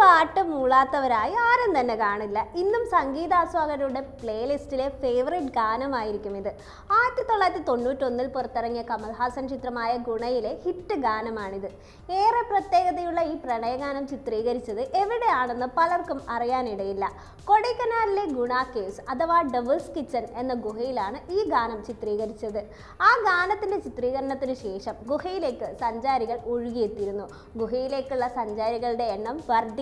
പാട്ട് മൂളാത്തവരായി ആരും തന്നെ കാണില്ല. ഇന്നും സംഗീതാസ്വാദകരുടെ പ്ലേലിസ്റ്റിലെ ഫേവറേറ്റ് ഗാനമായിരിക്കും ഇത്. ആയിരത്തി തൊള്ളായിരത്തി തൊണ്ണൂറ്റൊന്നിൽ പുറത്തിറങ്ങിയ കമൽഹാസൻ ചിത്രമായ ഗുണയിലെ ഹിറ്റ് ഗാനമാണിത്. ഏറെ പ്രത്യേകതയുള്ള ഈ പ്രണയഗാനം ചിത്രീകരിച്ചത് എവിടെയാണെന്ന് പലർക്കും അറിയാനിടയില്ല. കൊടൈക്കനാലിലെ ഗുണ കേവ്സ് അഥവാ ഡബിൾസ് കിച്ചൺ എന്ന ഗുഹയിലാണ് ഈ ഗാനം ചിത്രീകരിച്ചത്. ആ ഗാനത്തിന്റെ ചിത്രീകരണത്തിന് ശേഷം ഗുഹയിലേക്ക് സഞ്ചാരികൾ ഒഴുകിയെത്തിയിരുന്നു. ഗുഹയിലേക്കുള്ള സഞ്ചാരികളുടെ എണ്ണം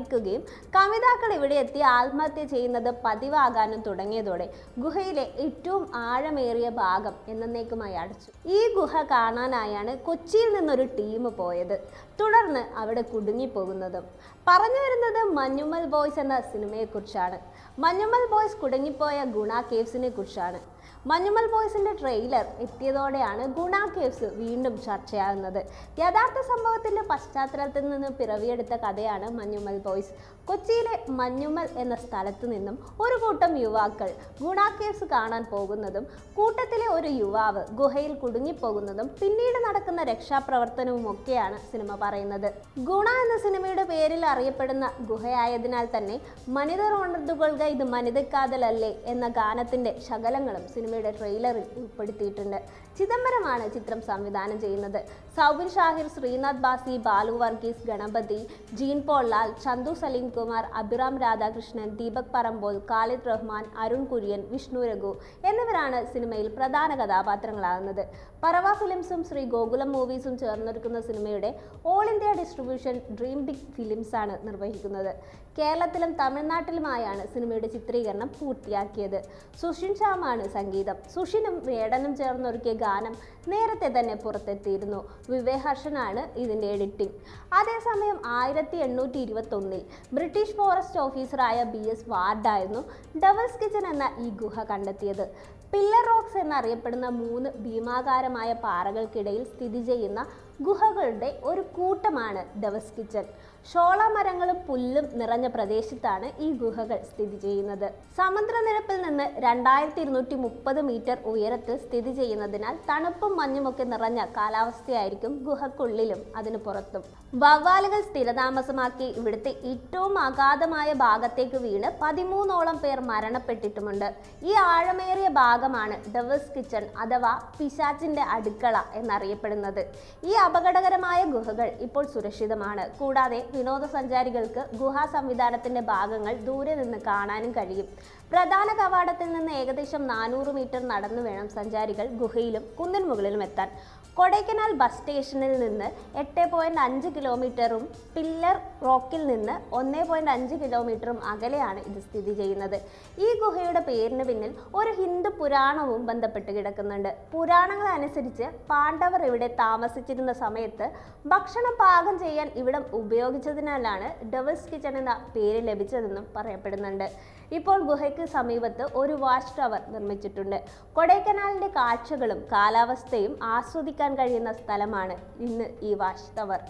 വർദ്ധിക്കുകയും കവിതാക്കൾ ഇവിടെ എത്തി ആത്മഹത്യ ചെയ്യുന്നത് പതിവാകാനും തുടങ്ങിയതോടെ ഗുഹയിലെ ഏറ്റവും ആഴമേറിയ ഭാഗം എന്നേക്കുമായി അടച്ചു. ഈ ഗുഹ കാണാനായാണ് കൊച്ചിയിൽ നിന്നൊരു ടീം പോയത്. തുടർന്ന് അവിടെ കുടുങ്ങിപ്പോകുന്നതും. പറഞ്ഞു വരുന്നത് മഞ്ഞുമൽ ബോയ്സ് എന്ന സിനിമയെക്കുറിച്ചാണ്. മഞ്ഞുമൽ ബോയ്സ് കുടുങ്ങിപ്പോയ ഗുണ കേവ്സിനെ കുറിച്ചാണ് മഞ്ഞുമൽ ബോയ്സിന്റെ ട്രെയിലർ എത്തിയതോടെയാണ് ഗുണ കേസ് വീണ്ടും ചർച്ചയാകുന്നത്. യഥാർത്ഥ സംഭവത്തിന്റെ പശ്ചാത്തലത്തിൽ നിന്ന് പിറവിയെടുത്ത കഥയാണ് മഞ്ഞുമൽ ബോയ്സ് കൊച്ചിയിലെ മഞ്ഞുമൽ എന്ന സ്ഥലത്ത് നിന്നും ഒരു കൂട്ടം യുവാക്കൾ ഗുണ കേസ് കാണാൻ പോകുന്നതും കൂട്ടത്തിലെ ഒരു യുവാവ് ഗുഹയിൽ കുടുങ്ങിപ്പോകുന്നതും പിന്നീട് നടക്കുന്ന രക്ഷാപ്രവർത്തനവും ഒക്കെയാണ് സിനിമ പറയുന്നത്. ഗുണ എന്ന സിനിമയുടെ പേരിൽ അറിയപ്പെടുന്ന ഗുഹയായതിനാൽ തന്നെ മനിത റോണർദുകൾക്ക് ഇത് മനിതക്കാതലല്ലേ എന്ന ഗാനത്തിന്റെ ശകലങ്ങളും സിനിമയുടെ ട്രെയിലറിൽ ഉൾപ്പെടുത്തിയിട്ടുണ്ട്. ചിദംബരമാണ് ചിത്രം സംവിധാനം ചെയ്യുന്നത്. സൗബിൻ ഷാഹിർ ശ്രീനാഥ് ബാസി ബാലു വർഗീസ് ഗണപതി ജീൻ പോൾലാൽ ചന്തു സലീം കുമാർ അഭിറാം രാധാകൃഷ്ണൻ ദീപക് പറമ്പോൾ ഖാലിദ് റഹ്മാൻ അരുൺ കുര്യൻ വിഷ്ണു രഘു എന്നിവരാണ് സിനിമയിൽ പ്രധാന കഥാപാത്രങ്ങളാകുന്നത്. പറവ ഫിലിംസും ശ്രീ ഗോകുലം മൂവീസും ചേർന്നൊരുക്കുന്ന സിനിമയുടെ all India distribution Dream Big Films ആണ് നിർവഹിക്കുന്നത്. കേരളത്തിലും തമിഴ്നാട്ടിലുമായാണ് സിനിമയുടെ ചിത്രീകരണം പൂർത്തിയാക്കിയത്. സുഷിൻ ഷാമാണ് സംഗീതം സുഷിനും വേടനും ചേർന്നൊരുക്കിയ ഗാനം നേരത്തെ തന്നെ പുറത്തെത്തിയിരുന്നു. വിവേഹർഷനാണ് ഇതിന്റെ എഡിറ്റിംഗ് അതേസമയം ആയിരത്തി എണ്ണൂറ്റി ഇരുപത്തൊന്നിൽ ബ്രിട്ടീഷ് ഫോറസ്റ്റ് ഓഫീസറായ ബി എസ് വാർഡായിരുന്നു ഡബിൾസ് കിച്ചൺ എന്ന ഈ ഗുഹ കണ്ടെത്തിയത്. പില്ലർ റോക്സ് എന്നറിയപ്പെടുന്ന മൂന്ന് ഭീമാകാരമായ പാറകൾക്കിടയിൽ സ്ഥിതി ചെയ്യുന്ന ഗുഹകളുടെ ഒരു കൂട്ടമാണ് ഡവസ് കിച്ചൺ. ഷോള മരങ്ങളും പുല്ലും നിറഞ്ഞ പ്രദേശത്താണ് ഈ ഗുഹകൾ സ്ഥിതി ചെയ്യുന്നത്. സമുദ്രനിരപ്പിൽ നിന്ന് രണ്ടായിരത്തി ഇരുന്നൂറ്റി മുപ്പത് മീറ്റർ ഉയരത്തിൽ സ്ഥിതി ചെയ്യുന്നതിനാൽ തണുപ്പും മഞ്ഞുമൊക്കെ നിറഞ്ഞ കാലാവസ്ഥയായിരിക്കും ഗുഹക്കുള്ളിലും അതിന് പുറത്തും. വവ്വാലുകൾ സ്ഥിരതാമസമാക്കി ഇവിടുത്തെ ഏറ്റവും അഗാധമായ ഭാഗത്തേക്ക് വീണ് പതിമൂന്നോളം പേർ മരണപ്പെട്ടിട്ടുമുണ്ട്. ഈ ആഴമേറിയ ഭാഗമാണ് ഡവസ് കിച്ചൺ അഥവാ പിശാച്ചിന്റെ അടുക്കള എന്നറിയപ്പെടുന്നത്. ഈ അപകടകരമായ ഗുഹകൾ ഇപ്പോൾ സുരക്ഷിതമാണ്. കൂടാതെ വിനോദസഞ്ചാരികൾക്ക് ഗുഹാ സംവിധാനത്തിന്റെ ഭാഗങ്ങൾ ദൂരെ നിന്ന് കാണാനും കഴിയും. പ്രധാന കവാടത്തിൽ നിന്ന് ഏകദേശം നാനൂറ് മീറ്റർ നടന്നു വേണം സഞ്ചാരികൾ ഗുഹയിലും കുന്നിൻ മുകളിലും എത്താൻ. കൊടൈക്കനാൽ ബസ് സ്റ്റേഷനിൽ നിന്ന് എട്ട് പോയിന്റ് അഞ്ച് കിലോമീറ്ററും പില്ലർ റോക്കിൽ നിന്ന് ഒന്ന് പോയിന്റ് അഞ്ച് കിലോമീറ്ററും അകലെയാണ് ഇത് സ്ഥിതി ചെയ്യുന്നത്. ഈ ഗുഹയുടെ പേരിന് പിന്നിൽ ഒരു ഹിന്ദു പുരാണവും ബന്ധപ്പെട്ട് കിടക്കുന്നുണ്ട്. പുരാണങ്ങൾ അനുസരിച്ച് പാണ്ഡവർ ഇവിടെ താമസിച്ചിരുന്ന സമയത്ത് ഭക്ഷണം പാകം ചെയ്യാൻ ഇവിടം ഉപയോഗിച്ചതിനാലാണ് ഡെവൽസ് കിച്ചൺ എന്ന പേര് ലഭിച്ചതെന്നും പറയപ്പെടുന്നുണ്ട്. ഇപ്പോൾ ഗുഹയ്ക്ക് സമീപത്ത് ഒരു വാച്ച് ടവർ നിർമ്മിച്ചിട്ടുണ്ട്. കൊടൈക്കനാലിന്റെ കാഴ്ചകളും കാലാവസ്ഥയും ആസ്വദിക്കാൻ കഴിയുന്ന സ്ഥലമാണ് ഇന്ന് ഈ വാച്ച് ടവർ.